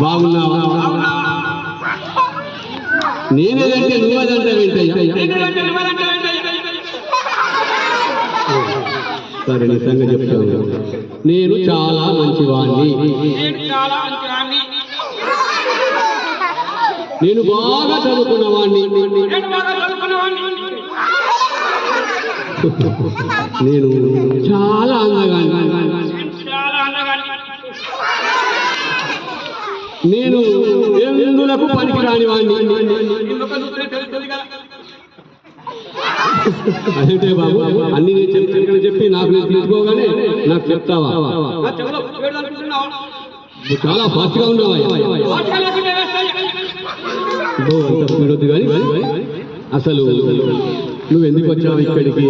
బాగున్నావా? నేనేదంటే నువ్వదంటే వెంటయ్యా సరే చెప్తాను నేను చాలా మంచివాణ్ణి నేను బాగా చదువుకున్నవాణ్ణి. నేను చాలా రాని వాడిని. అదేంటే బాబు? అన్ని చెప్పి ఇక్కడ చెప్పి నాకు నేను తీసుకోగానే నాకు చెప్తావా? చాలా ఫాస్ట్గా ఉన్నావా? అంత స్పీడ్ వద్దు కానీ అసలు నువ్వు ఎందుకు వచ్చావు ఇక్కడికి?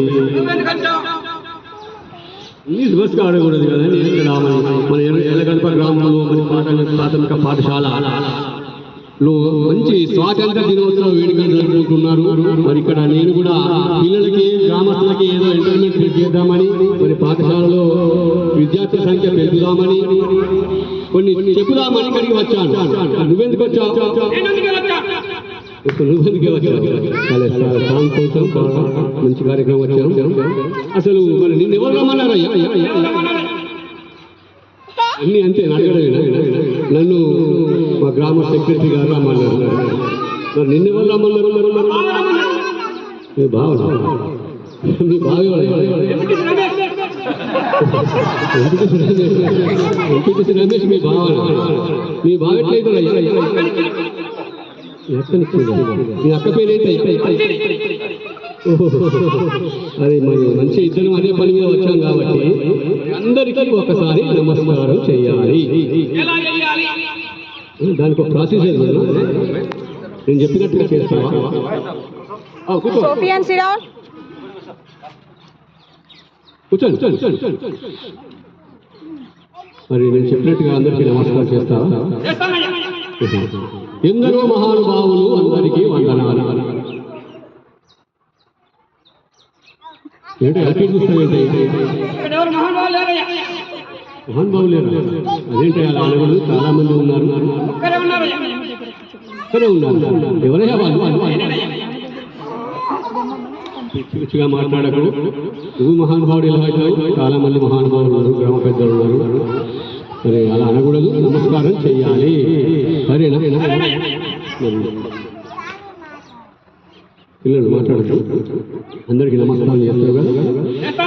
నీ బస్ కాడకూడదు కదా నేను మన మన గ్రామంలో మన పాఠశాల ప్రాథమిక పాఠశాల. లో మంచి స్వాతంత్ర దినోత్సవ వేడుకలు జరుపుకుంటున్నారు. మరి ఇక్కడ నేను కూడా పిల్లలకి గ్రామస్తులకి ఏదో ఎంటర్టైన్మెంట్ చేద్దామని మరి పాఠశాలలో విద్యార్థుల సంఖ్య పెంచుదామని కొన్ని చెప్పుదామని ఇక్కడికి వచ్చాను. నువ్వెందుకు వచ్చావు? నువ్వెందుకు వచ్చావు? మంచి కార్యక్రమం వచ్చాను అసలు మరి నిన్ను ఎవరు రమ్మన్నారయ్యా? అన్నీ అంతే అడగడమే గ్రామ సెక్రటరీ గారు రమ్మన్నారు. మరి నిన్ను ఎవరు రమ్మన్నారు? మరి మరి? మీ బావ మీ బావ ఎందుకు రమేష్. మీ బావ మీ బావ ఎట్లయితే మీ అక్క పేరు ఏంటి? అదే మరి మంచి ఇద్దరం అదే పని మీద వచ్చాం కాబట్టి అందరికీ ఒకసారి నమస్కారం చేయాలి. చేయాలి? దానికి ఒక ప్రాసెస్. నేను చెప్పినట్టుగా చేస్తావా. కూర్చోండి కూర్చోండి మరి నేను చెప్పినట్టుగా అందరికీ నమస్కారం చేస్తావా చేస్తానయ్యా ఎందరో మహానుభావులు అందరికీ వందనాలు. ఏంటి అక్కడ చూస్తావేంటి? ఇక్కడ ఎవరు మహానుభావులు అదేంటి అలా అనగుడు చాలా మంది ఉన్నారు. ఒక్కరే ఉన్నారు. పిచ్చి పిచ్చిగా మాట్లాడకు. నువ్వు మహానుభావుడు ఎలా అవుతావు? చాలా మంది మహానుభావులు ఉన్నారు గ్రామ పెద్దలు ఉన్నారు. మరి అలా అనకూడదు. నమస్కారం చెయ్యాలి. సరేనా పిల్లలు మాట్లాడచ్చు అందరికీ నమస్కారం చేస్తారు కదా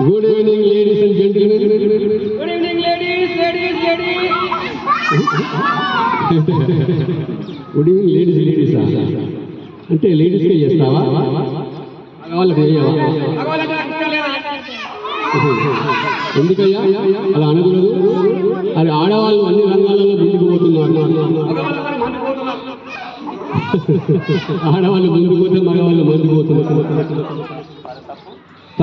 good evening ladies and gentlemen good evening ladies ladies ladies good evening ladies లేడీసా అంటే లేడీస్కే చేస్తావా? వాళ్ళకి లేదయ్యా ఎందుకయ్యా? అలా అనకూడదు. అది ఆడవాళ్ళు అన్ని రంగాలలో ముందుకు పోతున్నారు. ఆడవాళ్ళు ముందుకు పోతే మగవాళ్ళు ముందుకు పోతున్నారు.